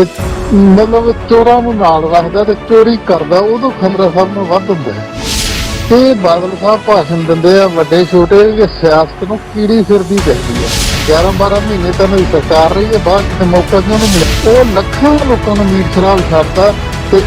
ਮਤਲਬ ਚੋਰਾਂ ਨੂੰ ਨਾਲ ਰੱਖਦਾ ਤੇ ਚੋਰੀ ਕਰਦਾ, ਉਦੋਂ ਖਤਰਾ ਸਾਹਿਬ ਨੂੰ ਵੱਧ ਹੁੰਦਾ ਹੈ ਤੇ ਬਾਦਲ ਸਾਹਿਬ ਭਾਸ਼ਣ ਦਿੰਦੇ ਆ ਵੱਡੇ ਛੋਟੇ ਕਿ ਸਿਆਸਤ ਨੂੰ ਕੀੜੀ ਫਿਰਦੀ ਪੈਂਦੀ ਹੈ 11 12 ਮਹੀਨੇ ਤਾਂ ਮੇਰੀ ਸਰਕਾਰ ਰਹੀ ਹੈ ਬਾਅਦ ਕਿਤੇ ਮੌਕਾ ਕਿਉਂ ਨਹੀਂ ਮਿਲਿਆ? ਉਹ ਲੱਖਾਂ ਲੋਕਾਂ ਨੂੰ ਮੀਟ ਸ਼ਰਾਬ ਛੱਡਦਾ ਤੇ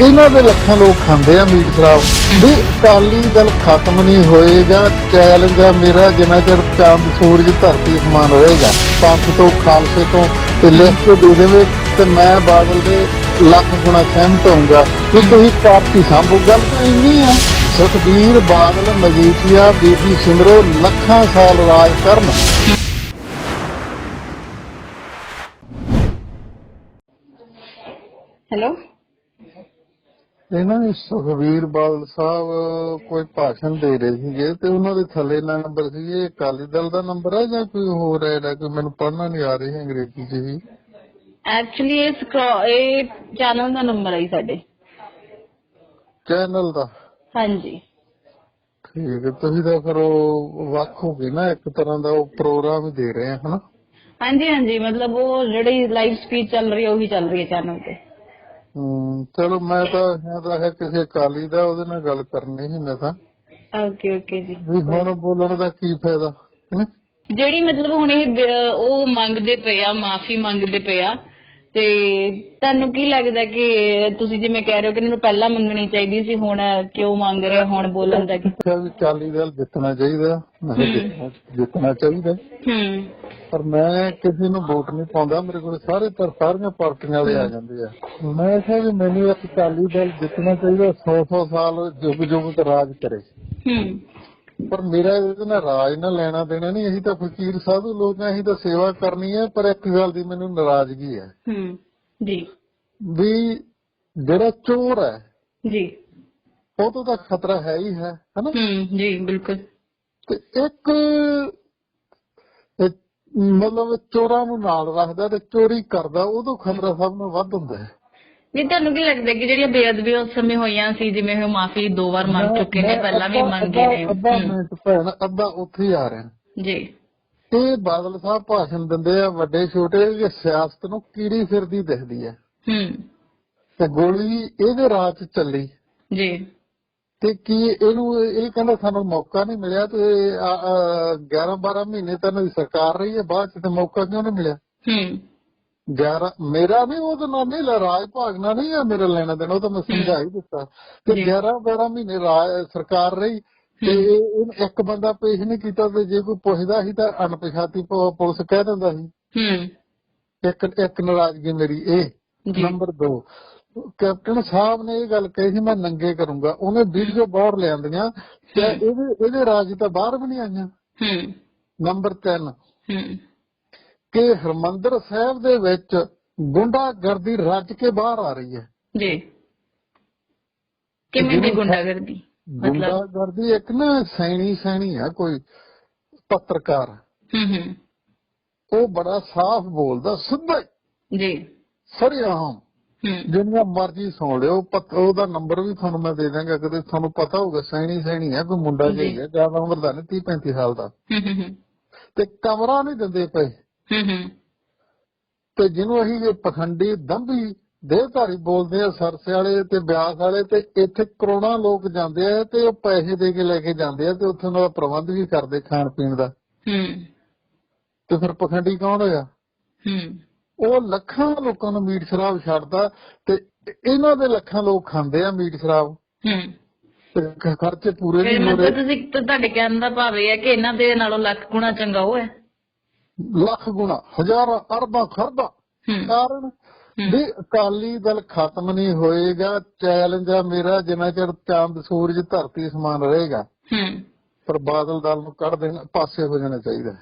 ਇਹਨਾਂ ਦੇ ਲੱਖਾਂ ਲੋਕ ਖਾਂਦੇ ਆ ਮੀਟ ਸ਼ਰਾਬ ਵੀ ਅਕਾਲੀ ਦਲ ਖਤਮ ਨਹੀਂ ਹੋਏਗਾ ਚੈਲੰਜ ਆ ਮੇਰਾ, ਜਿੰਨਾ ਚਿਰ ਚਾਂਦ ਸੂਰਜ ਧਰਤੀ ਸਮਾਨ ਰਹੇਗਾ। ਪੰਥ ਤੋਂ, ਖਾਲਸੇ ਤੋਂ ਤੇ ਲਿਖ ਕੇ ਦੇ ਦੇਵੇ ਤੇ ਮੈਂ ਬਾਦਲ ਦੇ ਲੱਖ ਗੁਣਾ ਸਹਿਮਤ ਹੋਊਗਾ। ਕਿ ਤੁਸੀਂ ਪਾਰਟੀ ਸੰਭੂ। ਗੱਲ ਤਾਂ ਇੰਨੀ ਆ, ਸੁਖਬੀਰ ਬਾਦਲ, ਮਜੀਠੀਆ, ਬੀਬੀ ਸਿਮਰੋ ਲੱਖਾਂ ਸਾਲ ਰਾਜ ਕਰਨ। ਹੈਲੋ ਇਹਨਾਂ ਨੇ ਸੁਖਬੀਰ ਬਾਦਲ ਸਾਹਿਬ ਕੋਈ ਭਾਸ਼ਣ ਦੇ ਰਹੇ ਸੀਗੇ ਤੇ ਉਹਨਾਂ ਦੇ ਥੱਲੇ ਨੰਬਰ ਸੀਗੇ ਇਹ ਅਕਾਲੀ ਦਲ ਦਾ ਨੰਬਰ ਹੈ ਜਾਂ ਕੋਈ ਹੋਰ ਹੈ ਜਿਹੜਾ ਕਿ ਮੈਨੂੰ ਪੜ੍ਹਨਾ ਨਹੀਂ ਆ ਰਹੀ ਅੰਗਰੇਜ਼ੀ ਚ ਵੀ ਐਕਚੁਅਲੀ ਇਹ ਚੈਨਲ ਦਾ ਨੰਬਰ ਹੈ ਜੀ ਸਾਡੇ। ਚੈਨਲ ਦਾ? ਹਾਂਜੀ। ਠੀਕ ਹੈ ਤੁਸੀਂ ਤਾਂ ਫਿਰ ਉਹ ਵੱਖ ਹੋ ਗਏ ਨਾ ਇੱਕ ਤਰ੍ਹਾਂ ਦਾ ਉਹ ਪ੍ਰੋਗਰਾਮ ਦੇ ਰਹੇ ਹਨਾ? ਹਾਂਜੀ ਹਾਂਜੀ ਮਤਲਬ ਉਹ ਜਿਹੜੀ ਲਾਈਵ ਸਪੀਚ ਚੱਲ ਰਹੀ ਹੈ ਉਹੀ ਚੱਲ ਰਹੀ ਹੈ ਚੈਨਲ ਤੇ। ਚਲੋ ਮੈਂ ਤਾਂ ਹੈ ਕਿਸੇ ਅਕਾਲੀ ਦਾ ਉਹਦੇ ਨਾਲ ਗੱਲ ਕਰਨੀ ਸੀ ਮੈਂ ਤਾਂ ਓਕੇ ਓਕੇ ਜੀ ਵੀ ਹੁਣ ਬੋਲਣ ਦਾ ਕੀ ਫਾਇਦਾ? ਜਿਹੜੀ ਮਤਲਬ ਹੁਣ ਇਹ ਬ- ਉਹ ਮੰਗਦੇ ਪਏ ਆ ਮਾਫੀ ਮੰਗਦੇ ਪਏ ਆ ਤੇ ਤੁਹਾਨੂੰ ਕੀ ਲੱਗਦਾ ਕਿ ਤੁਸੀਂ ਜਿਵੇਂ ਕਹਿ ਰਹੇ ਹੋ ਕਿ ਇਹਨਾਂ ਨੂੰ ਪਹਿਲਾਂ ਮੰਗਣੀ ਚਾਹੀਦੀ ਸੀ ਹੁਣ ਕਿਉਂ ਮੰਗ ਰਹੇ ਹੁਣ ਬੋਲਣ ਦਾ ਕੀ? ਅਕਾਲੀ ਦਲ ਜਿੱਤਣਾ ਚਾਹੀਦਾ ਜਿੱਤਣਾ- ਚਾਹੀਦਾ। ਹੂੰ। ਪਰ ਮੈਂ ਕਿਸੇ ਨੂੰ ਵੋਟ ਨਹੀਂ ਪਾਉਂਦਾ ਮੇਰੇ ਕੋਲ ਸਾਰੇ ਪਰ ਸਾਰੀਆਂ ਪਾਰਟੀਆਂ ਵਾਲੇ ਆ ਜਾਂਦੇ ਆ। ਮੈਂ ਕਿਹਾ ਵੀ ਮੈਨੂੰ ਇੱਕ ਅਕਾਲੀ ਦਲ ਜਿੱਤਣਾ ਚਾਹੀਦਾ 100 100 ਸਾਲ ਜੁਗ ਜੁਗ ਰਾਜ ਕਰੇ। ਹੂੰ। ਪਰ ਮੇਰਾ ਇਹਦੇ ਨਾਲ ਰਾਜ ਨਾਲ ਲੈਣਾ ਦੇਣਾ ਨਹੀਂ ਅਸੀਂ ਤਾਂ ਫਕੀਰ ਸਾਧੂ ਲੋਕ ਆ ਅਸੀਂ ਤਾਂ ਸੇਵਾ ਕਰਨੀ ਹੈ ਪਰ ਇੱਕ ਗੱਲ ਦੀ ਮੈਨੂੰ ਨਾਰਾਜ਼ਗੀ ਹੈ। ਹੂੰ ਜੀ। ਵੀ ਜਿਹੜਾ ਚੋਰ ਹੈ ਜੀ। ਉਹ ਤੋਂ ਤਾਂ ਖਤਰਾ ਹੈ ਹੀ ਹੈ ਹਨਾ? ਹੂੰ ਜੀ ਬਿਲਕੁਲ। ਤੇ ਇੱਕ ਮਤਲਬ ਚੋਰਾਂ ਨੂੰ ਨਾਲ ਰੱਖਦਾ ਤੇ ਚੋਰੀ ਕਰਦਾ ਉਦੋਂ ਖਤਰਾ ਸਭ ਨੂੰ ਵੱਧ ਹੁੰਦਾ ਹੈ। ਨਹੀਂ ਤੁਹਾਨੂੰ ਕੀ ਲੱਗਦਾ ਕਿ ਜਿਹੜੀਆਂ ਬੇਅਦਬੀਆਂ ਉਸ ਸਮੇਂ ਹੋਈਆਂ ਸੀ ਜਿਵੇਂ ਉਹ ਮਾਫੀ ਦੋ ਵਾਰ ਮੰਗ ਚੁੱਕੇ ਨੇ ਪਹਿਲਾਂ ਵੀ ਮੰਗੇ ਨੇ? ਅੱਧਾ ਮਿੰਟ ਭੈਣ ਅੱਧਾ ਉੱਥੇ ਹੀ ਆ ਰਿਹਾ। ਜੀ। ਇਹ ਬਾਦਲ ਸਾਹਿਬ ਭਾਸ਼ਣ ਦਿੰਦੇ ਆ ਵੱਡੇ ਛੋਟੇ ਕਿ ਸਿਆਸਤ ਨੂੰ ਕੀੜੀ ਫਿਰਦੀ ਦਿਖਦੀ ਹੈ। ਹੂੰ। ਤੇ ਗੋਲੀ ਇਹਦੇ ਰਾਹ 'ਚ ਚੱਲੀ। ਜੀ। ਤੇ ਕੀ ਇਹਨੂੰ ਇਹ ਕਹਿੰਦਾ ਸਾਨੂੰ ਮੌਕਾ ਨਹੀਂ ਮਿਲਿਆ ਤੇ 11 12 ਮਹੀਨੇ ਤਾਂ ਸਰਕਾਰ ਰਹੀ ਹੈ ਬਾਅਦ ਚ ਤੇ ਮੌਕਾ ਕਿਉਂ ਨਹੀਂ ਮਿਲਿਆ? ਹੂੰ। 11 ਮੇਰਾ ਨਹੀਂ ਉਹਦੇ ਨਾਲ ਨਹੀਂ ਰਾਜ ਭਾਗਣਾ ਨਹੀਂ ਆ ਮੇਰਾ ਲੈਣਾ ਦੇਣਾ ਉਹ ਤਾਂ ਮੈਂ ਸਮਝਾ ਹੀ। ਦਿੱਤਾ। ਤੇ ਜੀ। 11 12 ਮਹੀਨੇ ਰਾਜ ਸਰਕਾਰ ਰਹੀ ਤੇ ਇੱਕ ਬੰਦਾ ਪੇਸ਼ ਨਹੀਂ ਕੀਤਾ ਤੇ ਜੇ ਕੋਈ ਪੁੱਛਦਾ ਸੀ ਤਾਂ ਅਣਪਛਾਤੀ ਪੁਲਿਸ ਕਹਿ ਦਿੰਦਾ ਸੀ। ਹੂੰ। ਇੱਕ ਇੱਕ ਨਾਰਾਜ਼ਗੀ ਮੇਰੀ ਇਹ। ਨੰਬਰ 2 ਕੈਪਟਨ ਸਾਹਿਬ ਨੇ ਇਹ ਗੱਲ ਕਹੀ ਸੀ ਮੈਂ ਨੰਗੇ ਕਰੂੰਗਾ। ਉਹਨੇ ਵੀਡੀਓ ਬਾਹਰ ਲਿਆਂਦੀਆਂ ਤੇ ਇਹਦੇ ਇਹਦੇ ਰਾਜ ਤਾਂ ਬਾਹਰ ਵੀ ਨਹੀਂ ਆਈਆਂ। ਹੂੰ। ਨੰਬਰ 3 ਹੂੰ। ਕਿ ਹਰਮੰਦਰ ਸਾਹਿਬ ਦੇ ਵਿੱਚ ਗੁੰਡਾਗਰਦੀ ਰੱਜ ਕੇ ਬਾਹਰ ਆ ਰਹੀ ਹੈ। ਜੀ। ਕਿਵੇਂ ਦੀ ਗੁੰਡਾਗਰਦੀ? ਗੁੰਡਾਗਰਦੀ ਇੱਕ ਨਾ ਸੈਣੀ ਸੈਣੀ ਆ ਕੋਈ ਪੱਤਰਕਾਰ। ਹੂੰ ਹੂੰ। ਉਹ ਬੜਾ ਸਾਫ਼ ਬੋਲਦਾ ਸਿੱਧਾ ਹੀ, ਜੀ। ਸਰੇਆਮ ਹੂੰ। ਜਿੰਨਾ ਮਰਜ਼ੀ ਸੁਣ ਲਿਓ ਉਹਦਾ ਨੰਬਰ ਵੀ ਤੁਹਾਨੂੰ ਮੈਂ ਦੇ ਦਾਂਗਾ ਕਦੇ ਤੁਹਾਨੂੰ ਪਤਾ ਹੋਊਗਾ ਸੈਣੀ ਸੈਣੀ ਆ ਕੋਈ ਮੁੰਡਾ। ਜਿਹਾ ਜ਼ਿਆਦਾ ਉਮਰ ਦਾ ਨਹੀਂ 30 35 ਸਾਲ ਦਾ। ਹੂੰ ਹੂੰ ਹੂੰ। ਤੇ ਕਮਰਾ ਨਹੀਂ ਦਿੰਦੇ ਪਏ। ਹੂੰ ਹੂੰ। ਤੇ ਜਿਹਨੂੰ ਅਸੀਂ ਇਹ ਪਖੰਡੀ ਦੰਭੀ ਦੇਹਧਾਰੀ ਬੋਲਦੇ ਆ ਸਰਸੇ ਵਾਲੇ ਤੇ ਬਿਆਸ ਵਾਲੇ ਤੇ ਇੱਥੇ ਕਰੋੜਾਂ ਲੋਕ ਜਾਂਦੇ ਆ ਤੇ ਉਹ ਪੈਸੇ ਦੇ ਕੇ ਲੈ ਕੇ ਜਾਂਦੇ ਆ ਤੇ ਉੱਥੇ ਉਹਨਾਂ ਦਾ ਪ੍ਰਬੰਧ ਵੀ ਕਰਦੇ ਖਾਣ ਪੀਣ ਦਾ। ਹੂੰ। ਤੇ ਫਿਰ ਪਖੰਡੀ ਕੌਣ ਹੋਇਆ? ਹੂੰ। ਉਹ ਲੱਖਾਂ ਲੋਕਾਂ ਨੂੰ ਮੀਟ ਸ਼ਰਾਬ ਛੱਡਦਾ ਤੇ ਇਹਨਾਂ ਦੇ ਲੱਖਾਂ ਲੋਕ ਖਾਂਦੇ ਆ ਮੀਟ ਸ਼ਰਾਬ। ਹੂੰ। ਤੇ ਖਰਚੇ ਪੂਰੇ ਨਹੀਂ ਹੋ ਰਹੇ। ਤੁਸੀਂ ਤਾਂ ਤੁਹਾਡੇ ਕਹਿਣ ਦਾ ਭਾਵ ਇਹ ਹੈ ਕਿ ਇਹਨਾਂ ਦੇ ਨਾਲੋਂ ਲੱਖ ਗੁਣਾ ਚੰਗਾ ਉਹ ਹੈ। ਲੱਖ ਗੁਣਾ ਹਜ਼ਾਰਾਂ ਅਰਬਾਂ ਖਰਬਾਂ। ਕਾਰਨ। ਵੀ ਅਕਾਲੀ ਦਲ ਖਤਮ ਨਹੀਂ ਹੋਏਗਾ ਚੈਲੰਜ ਆ ਮੇਰਾ ਜਿੰਨਾ ਚਿਰ ਚਾਂਦ ਸੂਰਜ ਧਰਤੀ ਸਮਾਨ ਰਹੇਗਾ। ਹੂੰ। ਪਰ ਬਾਦਲ ਦਲ ਨੂੰ ਕੱਢ ਦੇਣਾ ਪਾਸੇ ਹੋ ਜਾਣਾ ਚਾਹੀਦਾ ਹੈ।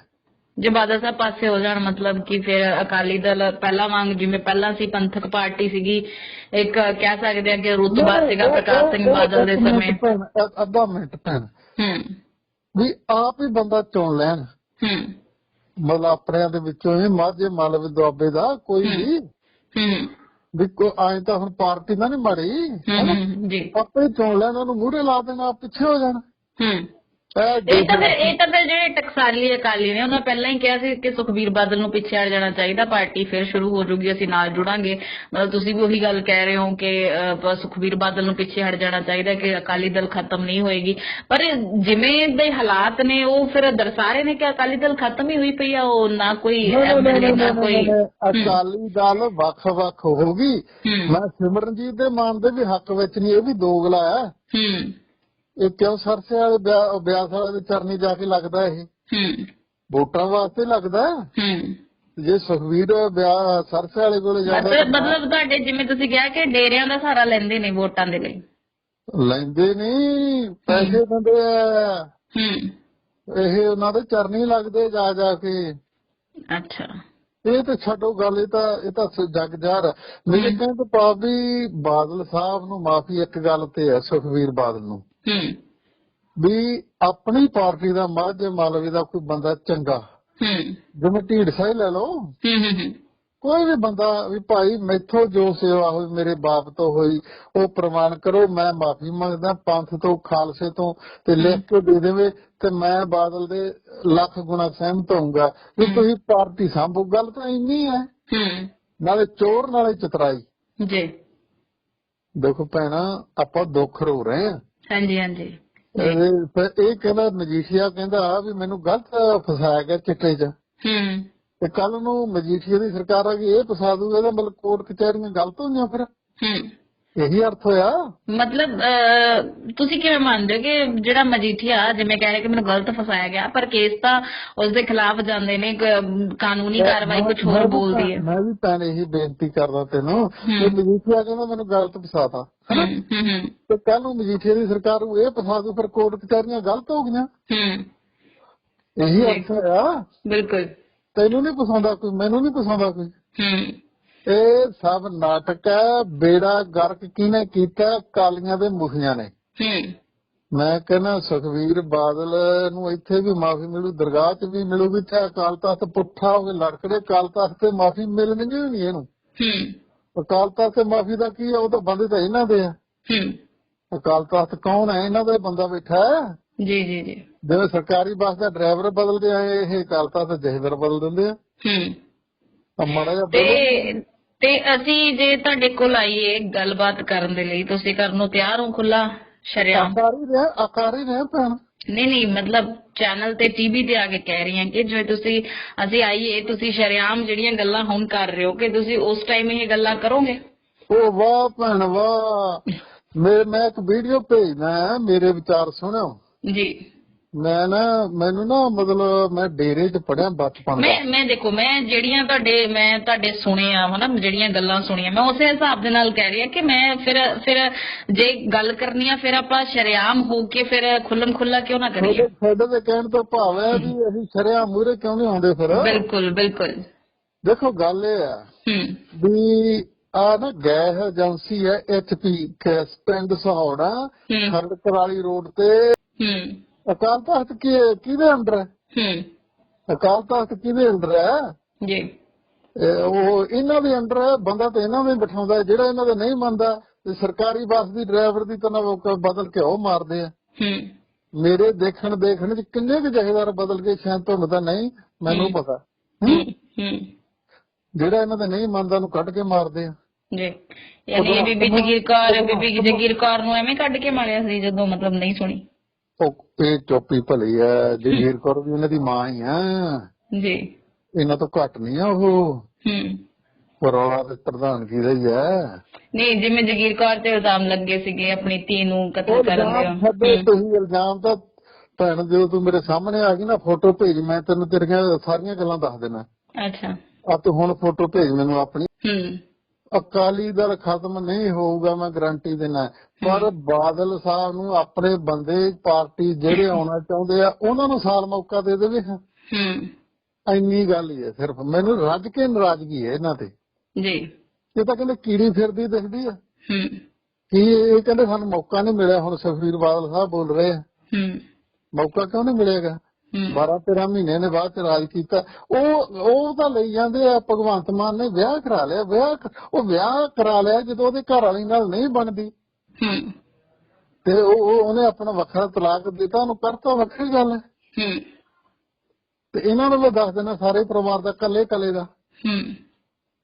ਜੇ ਬਾਦਲ ਸਾਹਿਬ ਪਾਸੇ ਹੋ ਜਾਣ ਮਤਲਬ ਕਿ ਫਿਰ ਅਕਾਲੀ ਦਲ ਪਹਿਲਾਂ ਵਾਂਗ ਜਿਵੇਂ ਪਹਿਲਾਂ ਸੀ ਪੰਥਕ ਪਾਰਟੀ ਸੀਗੀ ਇੱਕ ਕਹਿ ਸਕਦੇ ਆ ਕਿ ਰੁਤਬਾ ਸੀਗਾ ਪ੍ਰਕਾਸ਼ ਸਿੰਘ ਬਾਦਲ ਦੇ ਸਮੇਂ। ਅੱਧਾ ਮਿੰਟ ਹੂੰ। ਵੀ ਆਪ ਹੀ ਬੰਦਾ ਚੁਣ ਲੈਣ। ਹੂੰ। ਮਤਲਬ ਆਪਣਿਆਂ ਦੇ ਵਿੱਚੋਂ ਹੀ ਮਾਝੇ ਮਾਲਵੇ ਦੁਆਬੇ ਦਾ ਕੋਈ ਵੀ। ਹੂੰ। ਵੀ ਕੋ ਆਏ ਤਾਂ ਹੁਣ ਪਾਰਟੀ ਨਾ ਨਹੀਂ ਮਾੜੀ ਜੀ। ਆਪੇ ਚੁਣ ਲੈਣ ਉਹਨੂੰ ਮੂਹਰੇ ਲਾ ਦੇਣਾ ਪਿੱਛੇ ਹੋ ਜਾਣਾ। ਹੂੰ। ਇਹ ਤਾਂ ਫਿਰ ਇਹ ਤਾਂ ਫਿਰ ਜਿਹੜੇ ਟਕਸਾਲੀ ਅਕਾਲੀ ਨੇ ਉਹਨਾਂ ਪਹਿਲਾਂ ਹੀ ਕਿਹਾ ਸੀ ਕਿ ਸੁਖਬੀਰ ਬਾਦਲ ਨੂੰ ਪਿੱਛੇ ਹਟ ਜਾਣਾ ਚਾਹੀਦਾ ਪਾਰਟੀ ਫਿਰ ਸ਼ੁਰੂ ਹੋ ਜੂਗੀ ਅਸੀਂ ਨਾਲ ਜੁੜਾਂਗੇ। ਮਤਲਬ ਤੁਸੀਂ ਵੀ ਉਹੀ ਗੱਲ ਕਹਿ ਰਹੇ ਹੋ ਕਿ ਸੁਖਬੀਰ ਬਾਦਲ ਨੂੰ ਪਿੱਛੇ ਹਟ ਜਾਣਾ ਚਾਹੀਦਾ ਕਿ ਅਕਾਲੀ ਦਲ ਖਤਮ ਨਹੀਂ ਹੋਏਗੀ। ਪਰ ਜਿਵੇਂ ਦੇ ਹਾਲਾਤ ਨੇ ਉਹ ਫਿਰ ਦਰਸਾ ਰਹੇ ਨੇ ਕਿ ਅਕਾਲੀ ਦਲ ਖਤਮ ਹੀ ਹੋਈ ਪਈ ਆ ਉਹ ਨਾ ਕੋਈ ਐਮਐਲਏ ਨਾ ਕੋਈ ਅਕਾਲੀ ਦਲ ਵੱਖ-ਵੱਖ ਹੋਊਗੀ। ਹੂੰ। ਮੈਂ ਸਿਮਰਨਜੀਤ ਦੇ ਮਾਨ ਦੇ ਵੀ ਹੱਕ ਵਿੱਚ ਨਹੀਂ ਇਹ ਵੀ ਦੋਗਲਾ ਹੂੰ। ਇਹ ਕਿਉਂ ਸਰਸੇ ਵਾਲੇ ਬਿਆ- ਬਿਆਸ ਵਾਲੇ ਦੇ ਚਰਨੀ ਜਾ ਕੇ ਲੱਗਦਾ ਇਹ? ਹੂੰ। ਵੋਟਾਂ ਵਾਸਤੇ ਲੱਗਦਾ? ਹੂੰ। ਜੇ ਸੁਖਵੀਰ ਸਰਸੇ ਵਾਲੇ ਕੋਲੇ ਜਾਂਦਾ ਮਤਲਬ ਮਤਲਬ ਤੁਹਾਡੇ ਜਿਵੇਂ ਤੁਸੀਂ ਕਿਹਾ ਕਿ ਡੇਰਿਆਂ ਦਾ ਸਹਾਰਾ ਲੈਂਦੇ ਨੇ ਵੋਟਾਂ ਦੇ ਲਈ। ਲੈਂਦੇ ਨਹੀਂ ਪੈਸੇ ਦਿੰਦੇ ਆ। ਹੂੰ। ਇਹ ਉਹਨਾਂ ਦੇ ਚਰਨੀ ਲੱਗਦੇ ਜਾ ਜਾ ਕੇ। ਅੱਛਾ। ਇਹ ਤਾਂ ਛੱਡੋ ਗੱਲ ਇਹ ਤਾਂ ਇਹ ਤਾਂ ਜੱਗ ਜ਼ਾਹਰ ਹੈ। ਮੇਰੇ ਭਾਵ ਵੀ ਬਾਦਲ ਸਾਹਿਬ ਨੂੰ ਮਾਫੀ ਇੱਕ ਗੱਲ ਤੇ ਹੈ ਸੁਖਵੀਰ ਬਾਦਲ ਨੂੰ। ਵੀ ਆਪਣੀ ਪਾਰਟੀ ਦਾ ਮਾਝੇ ਮਾਲਵੇ ਦਾ ਕੋਈ ਬੰਦਾ ਚੰਗਾ ਹੂੰ। ਜਿਵੇਂ ਢੀਡਸਾ ਹੀ ਲੈ ਲਓ। ਹੂੰ ਹੂੰ ਹੂੰ। ਕੋਈ ਵੀ ਬੰਦਾ ਵੀ ਭਾਈ ਮੈਥੋਂ ਜੋ ਸੇਵਾ ਹੋਈ ਮੇਰੇ ਬਾਪ ਤੋਂ ਹੋਈ ਉਹ ਪ੍ਰਮਾਣ ਕਰੋ ਮੈਂ ਮਾਫੀ ਮੰਗਦਾ ਪੰਥ ਤੋਂ ਖਾਲਸੇ ਤੋਂ ਤੇ ਲਿਖ ਕੇ ਦੇ ਦੇਵੇ ਤੇ ਮੈਂ ਬਾਦਲ ਦੇ ਲੱਖ ਗੁਣਾ ਸਹਿਮਤ ਹੋਊਂਗਾ। ਵੀ ਤੁਸੀਂ ਪਾਰਟੀ ਸੰਭੋ ਗੱਲ ਤਾਂ ਇੰਨੀ ਹੈ। ਹੂੰ। ਨਾਲੇ ਚੋਰ ਨਾਲੇ ਚਤਰਾਈ। ਜੀ। ਦੇਖੋ ਭੈਣਾ ਆਪਾਂ ਦੁੱਖ ਰੋ ਰਹੇ ਆ ਹਾਂਜੀ ਹਾਂਜੀ। ਇਹ ਇਹ ਕਹਿੰਦਾ ਮਜੀਠੀਆ ਕਹਿੰਦਾ ਵੀ ਮੈਨੂੰ ਗਲਤ ਫਸਾਇਆ ਗਿਆ ਚਿੱਟੇ 'ਚ। ਹੂੰ। ਤੇ ਕੱਲ ਨੂੰ ਮਜੀਠੀਆ ਦੀ ਸਰਕਾਰ ਆ ਗਈ ਇਹ ਫਸਾ ਦੂਗਾ ਇਹਦਾ ਮਤਲਬ ਕੋਰਟ ਕਚਹਿਰੀਆਂ ਗਲਤ ਹੋਈਆਂ ਫਿਰ। ਹੂੰ। ਇਹੀ ਅਰਥ ਹੋਇਆ? ਮਤਲਬ ਤੁਸੀਂ ਕਿਵੇਂ ਮੰਨਦੇ ਹੋ ਕਿ ਜਿਹੜਾ ਮਜੀਠੀਆ ਜਿਵੇਂ ਕਹਿ ਰਹੇ ਕਿ ਮੈਨੂੰ ਗਲਤ ਫਸਾਇਆ ਗਿਆ ਪਰ ਕੇਸ ਤਾਂ ਉਸ ਦੇ ਖਿਲਾਫ ਜਾਂਦੇ ਨੇ ਕਾਨੂੰਨੀ ਕਾਰਵਾਈ ਕੁਝ ਹੋਰ ਬੋਲਦੀ ਹੈ। ਮੈਂ ਵੀ ਭੈਣ ਇਹੀ ਬੇਨਤੀ ਕਰਦਾ ਤੈਨੂੰ ਕਿ ਮਜੀਠੀਆ ਕਹਿੰਦਾ ਮੈਨੂੰ ਗਲਤ ਫਸਾਤਾ ਤੇ ਕੱਲ ਨੂੰ ਮਜੀਠੀਆ ਦੀ ਸਰਕਾਰ ਨੂੰ ਇਹ ਫਸਾ ਦੂ ਫਿਰ ਕੋਰਟ ਕਚਹਿਰੀਆਂ ਗਲਤ ਹੋ ਗਈਆਂ। ਹੂੰ। ਇਹੀ ਅਰਥ ਹੋਇਆ। ਬਿਲਕੁਲ। ਤੈਨੂੰ ਨਹੀਂ ਪਸੰਦਾ ਕੋਈ ਮੈਨੂੰ ਨਹੀਂ ਪਸੰਦਾ ਕੋਈ। ਹੂੰ। ਇਹ ਸਭ ਨਾਟਕ ਹੈ। ਬੇੜਾ ਗਰਕ ਕਿਹਨੇ ਕੀਤਾ? ਕਾਲੀਆਂ ਦੇ ਮੁਖੀਆਂ ਨੇ। ਹੂੰ। ਮੈਂ ਕਹਿੰਦਾ ਸੁਖਵੀਰ ਬਾਦਲ ਨੂੰ ਇੱਥੇ ਵੀ ਮਾਫੀ ਮਿਲੂ ਦਰਗਾਹ 'ਚ ਵੀ ਮਿਲੂਗੀ ਤੇ ਅਕਾਲ ਤਖਤ ਪੁੱਠਾ ਹੋ ਕੇ ਲੜਕੜੇ ਅਕਾਲ ਤਖਤ ਤੇ ਮਾਫੀ ਮਿਲਣੀ ਨਹੀਂ ਇਹਨੂੰ। ਹੂੰ। ਅਕਾਲ ਤਖਤ ਤੇ ਮਾਫੀ ਦਾ ਕੀ ਹੈ ਉਹ ਤਾਂ ਬੰਦੇ ਤਾਂ ਇਹਨਾਂ ਦੇ ਆ। ਹੂੰ। ਅਕਾਲ ਤਖਤ ਕੌਣ ਹੈ? ਇਹਨਾਂ ਦਾ ਬੰਦਾ ਬੈਠਾ ਹੈ। ਜੀ ਜੀ ਜੀ। ਜਿਵੇਂ ਸਰਕਾਰੀ ਬੱਸ ਦਾ ਡਰਾਈਵਰ ਬਦਲਦੇ ਆ ਇਹ ਅਕਾਲ ਤਖਤ ਜਹੇਦਾਰ ਬਦਲ ਦਿੰਦੇ ਆ। ਹੂੰ। ਆ ਮਾੜਾ ਜਿਹਾ ਤੇ ਅਸੀਂ ਜੇ ਤੁਹਾਡੇ ਕੋਲ ਆਈਏ ਗੱਲਬਾਤ ਕਰਨ ਦੇ ਲਈ ਤੁਸੀਂ ਕਰਨ ਨੂੰ ਤਿਆਰ ਹੋ ਖੁੱਲਾ ਸ਼ਰਿਆਮ। ਆਕਾਰੀ ਰਿਹਾ ਆਕਾਰੀ ਰਿਹਾ ਭੈਣ ਨਹੀਂ ਨਹੀਂ ਮਤਲਬ ਚੈਨਲ ਤੇ ਟੀਵੀ ਤੇ ਆ ਕੇ ਕਹਿ ਰਹੀ ਹਾਂ ਕਿ ਜੇ ਤੁਸੀਂ ਅਸੀਂ ਆਈਏ ਤੁਸੀਂ ਸ਼ਰਿਆਮ ਜਿਹੜੀਆਂ ਗੱਲਾਂ ਹੁਣ ਕਰ ਰਹੇ ਹੋ ਕਿ ਤੁਸੀਂ ਉਸ ਟਾਈਮ ਇਹ ਗੱਲਾਂ ਕਰੋਗੇ? ਉਹ ਵਾਹ ਭੈਣ ਵਾਹ। ਮੈਂ ਮੈਂ ਇੱਕ ਵੀਡੀਓ ਭੇਜਣਾ ਹੈ ਮੇਰੇ ਵਿਚਾਰ ਸੁਣਿਓ। ਜੀ। ਮੈਂ ਨਾ ਮੈਨੂੰ ਨਾ ਮਤਲਬ ਮੈਂ ਡੇਰੇ 'ਚ ਪੜਿਆ ਬਚਪਨ ਦਾ। ਮੈਂ ਮੈਂ ਦੇਖੋ ਮੈਂ ਜਿਹੜੀਆਂ ਤੁਹਾਡੇ ਮੈਂ ਤੁਹਾਡੇ ਸੁਣੇ ਆ ਹਨਾ ਜਿਹੜੀਆਂ ਗੱਲਾਂ ਸੁਣੀਆਂ ਮੈਂ ਉਸੇ ਹਿਸਾਬ ਦੇ ਨਾਲ ਕਹਿ ਰਹੀ ਹਾਂ ਕਿ ਮੈਂ ਫਿਰ ਫਿਰ ਜੇ ਗੱਲ ਕਰਨੀ ਆ ਫਿਰ ਆਪਾਂ ਸ਼ਰਿਆਮ ਹੋ ਕੇ ਫਿਰ ਖੁੱਲਮ ਖੁੱਲਾ ਕਿਉਂ ਨਾ ਕਰੀਏ? ਤੁਹਾਡੇ ਤੁਹਾਡੇ ਦੇ ਕਹਿਣ ਤੋਂ ਭਾਵ ਹੈ ਵੀ ਅਸੀਂ ਸ਼ਰਿਆ ਮੂਰੇ ਕਿਉਂ ਨਹੀਂ ਆਉਂਦੇ ਫਿਰ? ਬਿਲਕੁਲ ਬਿਲਕੁਲ। ਦੇਖੋ ਗੱਲ ਇਹ ਆ ਹੂੰ। ਵੀ ਆ ਨਾ ਗੈਸ ਏਜੰਸੀ ਹੈ ਐਚਪੀ ਪਿੰਡ ਸਹੌੜਾ ਹੂੰ। ਖਰੜ ਕਰਾਲੀ ਰੋਡ ਤੇ। ਹੂੰ। ਅਕਾਲ ਤਖਤ ਕੀ ਕਿਹਦੇ ਅੰਡਰ ਹੈ? ਹੂੰ। ਅਕਾਲ ਤਖਤ ਕਿਹਦੇ ਅੰਡਰ ਹੈ? ਜੀ। ਉਹ ਇਹਨਾਂ ਦੇ ਅੰਡਰ ਹੈ ਬੰਦਾ ਤੇ ਇਹਨਾਂ ਨੂੰ ਹੀ ਬਿਠਾਉਂਦਾ। ਜਿਹੜਾ ਇਹਨਾਂ ਦਾ ਨਹੀਂ ਮੰਨਦਾ ਤੇ ਸਰਕਾਰੀ ਬੱਸ ਦੀ ਡਰਾਈਵਰ ਦੀ ਤਾਂ ਉਹ ਬਦਲ ਕੇ ਉਹ ਮਾਰਦੇ ਆ। ਹੂੰ। ਮੇਰੇ ਦੇਖਣ ਦੇਖਣ ਚ ਕਿੰਨੇ ਕੁ ਜਹੇਦਾਰ ਬਦਲ ਗਏ ਸ਼ਾਇਦ ਤੁਹਾਨੂੰ ਤਾਂ ਨਹੀਂ ਮੈਨੂੰ ਪਤਾ। ਹੂੰ। ਹੂੰ। ਜਿਹੜਾ ਇਹਨਾਂ ਦਾ ਨਹੀਂ ਮੰਨਦਾ ਨੂੰ ਕੱਢ ਕੇ ਮਾਰਦੇ ਆ। ਜੀ। ਯਾਨੀ ਇਹ ਬੀਬੀ ਜਗੀਰ ਕੌਰ ਬੀਬੀ ਜਗੀਰ ਕੌਰ ਨੂੰ ਐਵੇਂ ਕੱਢ ਕੇ ਮਾਰਿਆ ਸੀ ਜਦੋਂ ਮਤਲਬ ਨਹੀਂ ਸੁਣੀ। ਉਹ ਇਹ ਚੋਪੀ ਭਲੀ ਹੈ। ਜਗੀਰ ਕੌਰ ਵੀ ਇਹਨਾਂ ਦੀ ਮਾਂ ਹੀ ਆ। ਜੀ। ਇਹਨਾਂ ਤੋਂ ਘੱਟ ਨਹੀਂ ਆ ਉਹ। ਹੂੰ। ਪਰੌਲਾ ਤੇ ਪ੍ਰਧਾਨਗੀ ਦਾ ਹੀ ਹੈ ਨਹੀਂ ਜਿਵੇਂ ਜਗੀਰ ਕੌਰ ਤੇ ਇਲਜ਼ਾਮ ਲੱਗੇ ਸੀਗੇ ਆਪਣੀ ਧੀ ਨੂੰ ਕਤਲ ਕਰਨ ਦੇ। ਤੁਸੀਂ ਇਲਜ਼ਾਮ ਤਾਂ ਭੈਣ ਜਦੋਂ ਤੂੰ ਮੇਰੇ ਸਾਹਮਣੇ ਆ ਗਈ ਨਾ ਫੋਟੋ ਭੇਜ ਮੈਂ ਤੈਨੂੰ ਤੇਰੀਆਂ ਸਾਰੀਆਂ ਗੱਲਾਂ ਦੱਸ ਦੇਣਾ। ਅੱਛਾ। ਆ ਤੂੰ ਹੁਣ ਫੋਟੋ ਭੇਜ ਮੈਨੂੰ ਆਪਣੀ। ਹੂੰ। ਅਕਾਲੀ ਦਲ ਖਤਮ ਨਹੀਂ ਹੋਊਗਾ ਮੈਂ ਗਾਰੰਟੀ ਦੇਣਾ ਪਰ ਬਾਦਲ ਸਾਹਿਬ ਨੂੰ ਆਪਣੇ ਬੰਦੇ ਪਾਰਟੀ ਜਿਹੜੇ ਆਉਣਾ ਚਾਹੁੰਦੇ ਆ ਉਹਨਾਂ ਨੂੰ ਸਾਲ ਮੌਕਾ ਦੇ ਦੇਵੇ। ਹੂੰ। ਇੰਨੀ ਗੱਲ ਹੀ ਹੈ ਸਿਰਫ। ਮੈਨੂੰ ਰੱਜ ਕੇ ਨਾਰਾਜ਼ਗੀ ਹੈ ਇਹਨਾਂ ਤੇ। ਜੀ। ਇਹ ਤਾਂ ਕਹਿੰਦੇ ਕੀੜੀ ਫਿਰਦੀ ਦਿਖਦੀ ਆ। ਹੂੰ। ਕੀ ਇਹ ਕਹਿੰਦੇ ਸਾਨੂੰ ਮੌਕਾ ਨਹੀਂ ਮਿਲਿਆ। ਹੁਣ ਸੁਖਬੀਰ ਬਾਦਲ ਸਾਹਿਬ ਬੋਲ ਰਹੇ ਆ। ਹੂੰ। ਮੌਕਾ ਕਿਉਂ ਨਹੀਂ ਮਿਲੇਗਾ 12 13 ਮਹੀਨੇ ਨੇ ਬਾਅਦ ਚ ਰਾਜ ਕੀਤਾ। ਉਹ ਉਹ ਤਾਂ ਲਈ ਜਾਂਦੇ ਆ ਭਗਵੰਤ ਮਾਨ ਨੇ ਵਿਆਹ ਕਰਾ ਲਿਆ ਵਿਆਹ ਉਹ ਵਿਆਹ ਕਰਾ ਲਿਆ ਜਦੋਂ ਉਹਦੇ ਘਰ ਵਾਲੀ ਨਾਲ ਨਹੀਂ ਬਣਦੀ। ਤੇ ਉਹ ਉਹ- ਉਹਨੇ ਆਪਣਾ ਵੱਖਰਾ ਤਲਾਕ ਦਿੱਤਾ ਉਹਨੂੰ ਕਰਤਾ ਵੱਖਰੀ ਗੱਲ ਹੈ। ਤੇ ਇਹਨਾਂ ਨੂੰ ਵੀ ਦੱਸ ਦੇਣਾ ਸਾਰੇ ਪਰਿਵਾਰ ਦਾ ਕੱਲੇ ਕੱਲੇ ਦਾ। ਹੂੰ।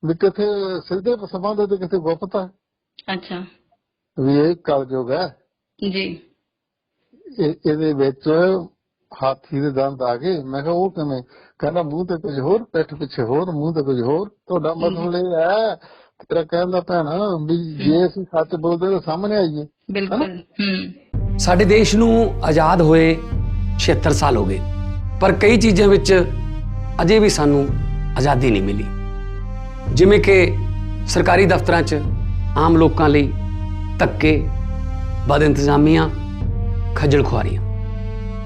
ਵੀ ਕਿਥੇ ਸਿੱਧੇ ਸੰਬੰਧ ਤੇ ਕਿਥੇ ਗੁਪਤ ਹੈ। ਅੱਛਾ। ਵੀ ਇਹ ਕਲਯੁਗ ਹੈ। ਜੀ। ਇਹ- ਇਹਦੇ ਵਿੱਚ ਹਾਥੀ ਦੇ ਦੰਦ ਆ ਗਏ। ਮੈਂ ਕਿਹਾ ਉਹ ਕਿਵੇਂ? ਕਹਿੰਦਾ ਮੂੰਹ ਤੇ ਕੁਝ ਹੋਰ ਪਿੱਠ ਪਿੱਛੇ ਹੋਰ ਮੂੰਹ ਤੇ ਕੁਝ ਹੋਰ। ਤੁਹਾਡਾ ਮਤਲਬ ਇਹ ਹੈ ਤੇਰਾ ਕਹਿੰਦਾ ਭੈਣਾ ਵੀ ਜੇ ਅਸੀਂ ਸੱਚ ਬੋਲਦੇ ਤਾਂ ਸਾਹਮਣੇ ਆਈਏ। ਬਿਲਕੁਲ। ਹੂੰ। ਸਾਡੇ ਦੇਸ਼ ਨੂੰ ਆਜ਼ਾਦ ਹੋਏ 76 ਸਾਲ ਹੋ ਗਏ। ਪਰ ਕਈ ਚੀਜ਼ਾਂ ਵਿੱਚ ਅਜੇ ਵੀ ਸਾਨੂੰ ਆਜ਼ਾਦੀ ਨਹੀਂ ਮਿਲੀ। ਜਿਵੇਂ ਕਿ ਸਰਕਾਰੀ ਦਫ਼ਤਰਾਂ 'ਚ ਆਮ ਲੋਕਾਂ ਲਈ ਧੱਕੇ ਬਦ ਇੰਤਜ਼ਾਮੀਆਂ ਖੱਜਲ ਖੁਆਰੀਆਂ।